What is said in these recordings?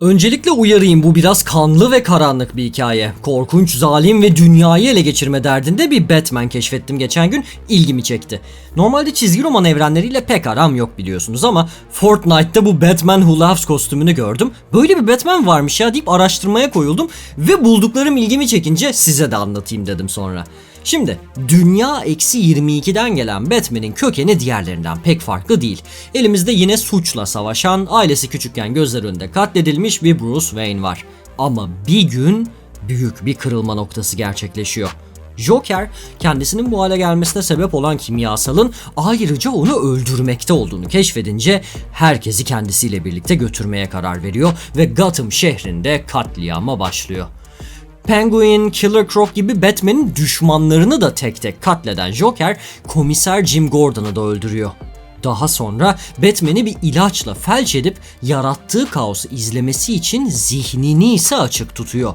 Öncelikle uyarayım bu biraz kanlı ve karanlık bir hikaye. Korkunç, zalim ve dünyayı ele geçirme derdinde bir Batman keşfettim geçen gün. ilgimi çekti. Normalde çizgi roman evrenleriyle pek aram yok biliyorsunuz ama Fortnite'ta bu Batman Who Laughs kostümünü gördüm. Böyle bir Batman varmış ya deyip araştırmaya koyuldum ve bulduklarım ilgimi çekince size de anlatayım dedim sonra. Şimdi dünya eksi 22'den gelen Batman'in kökeni diğerlerinden pek farklı değil. Elimizde yine suçla savaşan, ailesi küçükken gözler önünde katledilmiş bir Bruce Wayne var. Ama bir gün büyük bir kırılma noktası gerçekleşiyor. Joker kendisinin bu hale gelmesine sebep olan kimyasalın ayrıca onu öldürmekte olduğunu keşfedince herkesi kendisiyle birlikte götürmeye karar veriyor ve Gotham şehrinde katliama başlıyor. Penguin, Killer Croc gibi Batman'in düşmanlarını da tek tek katleden Joker, komiser Jim Gordon'ı da öldürüyor. Daha sonra Batman'i bir ilaçla felç edip yarattığı kaosu izlemesi için zihnini ise açık tutuyor.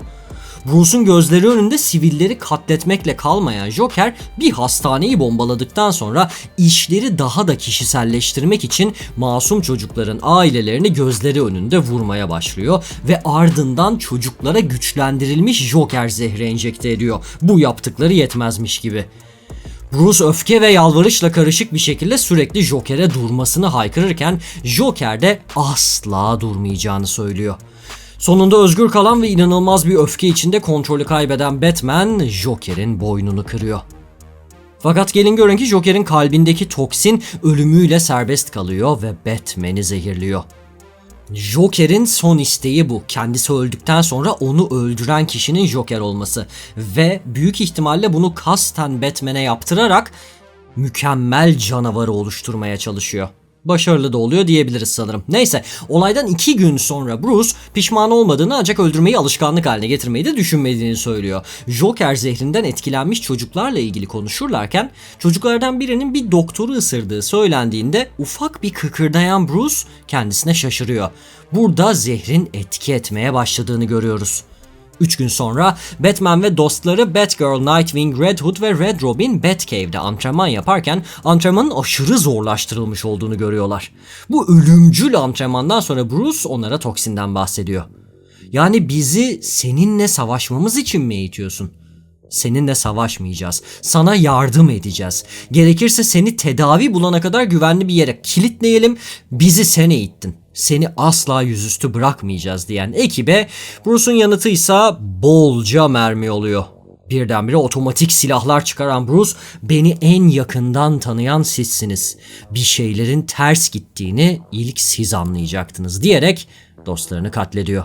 Bruce'un gözleri önünde sivilleri katletmekle kalmayan Joker bir hastaneyi bombaladıktan sonra işleri daha da kişiselleştirmek için masum çocukların ailelerini gözleri önünde vurmaya başlıyor ve ardından çocuklara güçlendirilmiş Joker zehri enjekte ediyor. Bu yaptıkları yetmezmiş gibi. Bruce öfke ve yalvarışla karışık bir şekilde sürekli Joker'e durmasını haykırırken Joker de asla durmayacağını söylüyor. Sonunda özgür kalan ve inanılmaz bir öfke içinde kontrolü kaybeden Batman Joker'in boynunu kırıyor. Fakat gelin görün ki Joker'in kalbindeki toksin ölümüyle serbest kalıyor ve Batman'i zehirliyor. Joker'in son isteği bu. Kendisi öldükten sonra onu öldüren kişinin Joker olması ve büyük ihtimalle bunu kasten Batman'e yaptırarak mükemmel canavarı oluşturmaya çalışıyor. Başarılı da oluyor diyebiliriz sanırım. Neyse olaydan iki gün sonra Bruce pişman olmadığını ancak öldürmeyi alışkanlık haline getirmeyi de düşünmediğini söylüyor. Joker zehrinden etkilenmiş çocuklarla ilgili konuşurlarken çocuklardan birinin bir doktoru ısırdığı söylendiğinde ufak bir kıkırdayan Bruce kendisine şaşırıyor. Burada zehrin etki etmeye başladığını görüyoruz. 3 gün sonra Batman ve dostları Batgirl, Nightwing, Red Hood ve Red Robin Batcave'de antrenman yaparken antrenmanın aşırı zorlaştırılmış olduğunu görüyorlar. Bu ölümcül antrenmandan sonra Bruce onlara toksinden bahsediyor. Yani bizi seninle savaşmamız için mi eğitiyorsun? Seninle savaşmayacağız. Sana yardım edeceğiz. Gerekirse seni tedavi bulana kadar güvenli bir yere kilitleyelim. Bizi sen eğittin. Seni asla yüzüstü bırakmayacağız diyen ekibe Bruce'un yanıtı ise bolca mermi oluyor. Birdenbire otomatik silahlar çıkaran Bruce, beni en yakından tanıyan sizsiniz. Bir şeylerin ters gittiğini ilk siz anlayacaktınız diyerek dostlarını katlediyor.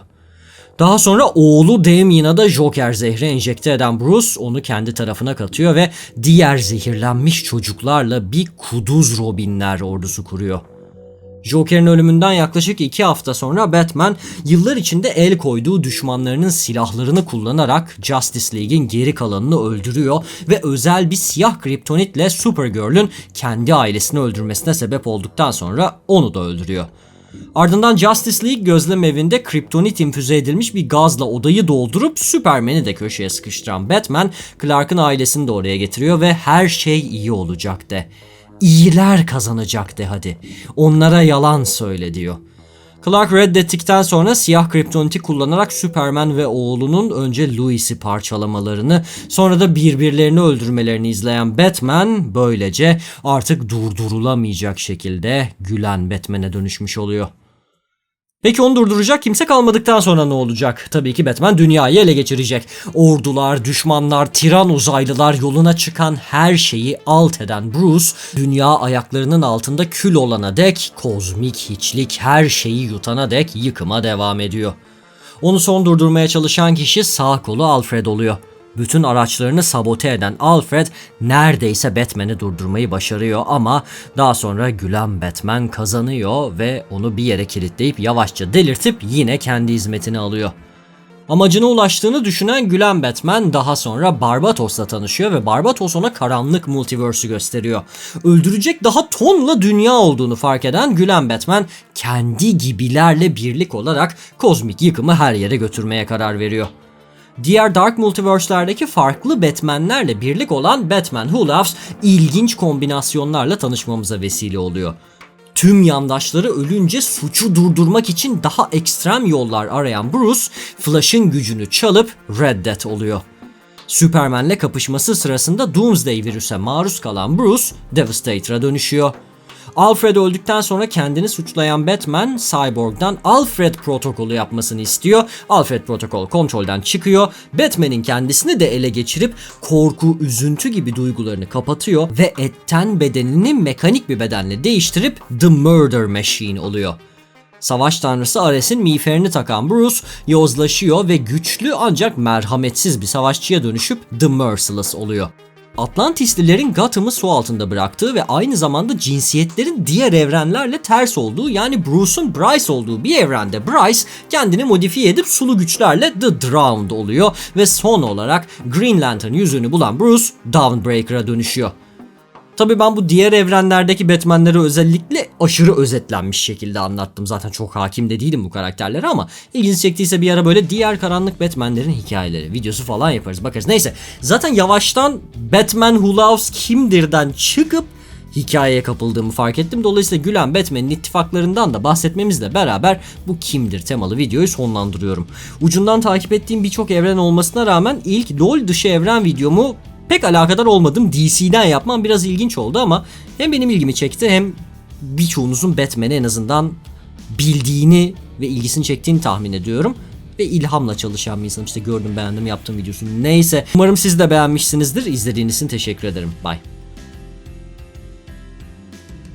Daha sonra oğlu Damien'a da Joker zehri enjekte eden Bruce onu kendi tarafına katıyor ve diğer zehirlenmiş çocuklarla bir kuduz Robinler ordusu kuruyor. Joker'in ölümünden yaklaşık 2 hafta sonra Batman yıllar içinde el koyduğu düşmanlarının silahlarını kullanarak Justice League'in geri kalanını öldürüyor ve özel bir siyah kriptonitle Supergirl'ün kendi ailesini öldürmesine sebep olduktan sonra onu da öldürüyor. Ardından Justice League gözlem evinde kriptonit infüze edilmiş bir gazla odayı doldurup Superman'i de köşeye sıkıştıran Batman, Clark'ın ailesini de oraya getiriyor ve her şey iyi olacak de. İyiler kazanacak de hadi. Onlara yalan söyle diyor. Clark reddettikten sonra siyah kriptoniti kullanarak Superman ve oğlunun önce Louis'i parçalamalarını sonra da birbirlerini öldürmelerini izleyen Batman böylece artık durdurulamayacak şekilde gülen Batman'e dönüşmüş oluyor. Peki onu durduracak kimse kalmadıktan sonra ne olacak? Tabii ki Batman dünyayı ele geçirecek. Ordular, düşmanlar, tiran uzaylılar yoluna çıkan her şeyi alt eden Bruce, dünya ayaklarının altında kül olana dek, kozmik hiçlik her şeyi yutana dek yıkıma devam ediyor. Onu son durdurmaya çalışan kişi sağ kolu Alfred oluyor. Bütün araçlarını sabote eden Alfred neredeyse Batman'i durdurmayı başarıyor ama daha sonra gülen Batman kazanıyor ve onu bir yere kilitleyip yavaşça delirtip yine kendi hizmetine alıyor. Amacına ulaştığını düşünen gülen Batman daha sonra Barbatos'la tanışıyor ve Barbatos ona karanlık multiverse'ü gösteriyor. Öldürecek daha tonla dünya olduğunu fark eden gülen Batman kendi gibilerle birlik olarak kozmik yıkımı her yere götürmeye karar veriyor diğer Dark Multiverse'lerdeki farklı Batman'lerle birlik olan Batman Who Laughs ilginç kombinasyonlarla tanışmamıza vesile oluyor. Tüm yandaşları ölünce suçu durdurmak için daha ekstrem yollar arayan Bruce, Flash'ın gücünü çalıp Red Death oluyor. Superman'le kapışması sırasında Doomsday virüse maruz kalan Bruce, Devastator'a dönüşüyor. Alfred öldükten sonra kendini suçlayan Batman, Cyborg'dan Alfred protokolü yapmasını istiyor. Alfred protokol kontrolden çıkıyor. Batman'in kendisini de ele geçirip korku, üzüntü gibi duygularını kapatıyor ve etten bedenini mekanik bir bedenle değiştirip The Murder Machine oluyor. Savaş tanrısı Ares'in miğferini takan Bruce yozlaşıyor ve güçlü ancak merhametsiz bir savaşçıya dönüşüp The Merciless oluyor. Atlantislilerin Gotham'ı su altında bıraktığı ve aynı zamanda cinsiyetlerin diğer evrenlerle ters olduğu yani Bruce'un Bryce olduğu bir evrende Bryce kendini modifiye edip sulu güçlerle The Drowned oluyor ve son olarak Green Lantern yüzünü bulan Bruce Dawnbreaker'a dönüşüyor. Tabii ben bu diğer evrenlerdeki Batman'leri özellikle aşırı özetlenmiş şekilde anlattım. Zaten çok hakim de değilim bu karakterlere ama ilginizi çektiyse bir ara böyle diğer karanlık Batman'lerin hikayeleri, videosu falan yaparız bakarız. Neyse zaten yavaştan Batman Who Loves Kimdir'den çıkıp hikayeye kapıldığımı fark ettim. Dolayısıyla Gülen Batman'in ittifaklarından da bahsetmemizle beraber bu kimdir temalı videoyu sonlandırıyorum. Ucundan takip ettiğim birçok evren olmasına rağmen ilk LoL dışı evren videomu pek alakadar olmadım. DC'den yapmam biraz ilginç oldu ama hem benim ilgimi çekti hem birçoğunuzun Batman'i en azından bildiğini ve ilgisini çektiğini tahmin ediyorum. Ve ilhamla çalışan bir insanım. İşte gördüm beğendim yaptığım videosunu. Neyse. Umarım siz de beğenmişsinizdir. İzlediğiniz için teşekkür ederim. Bye.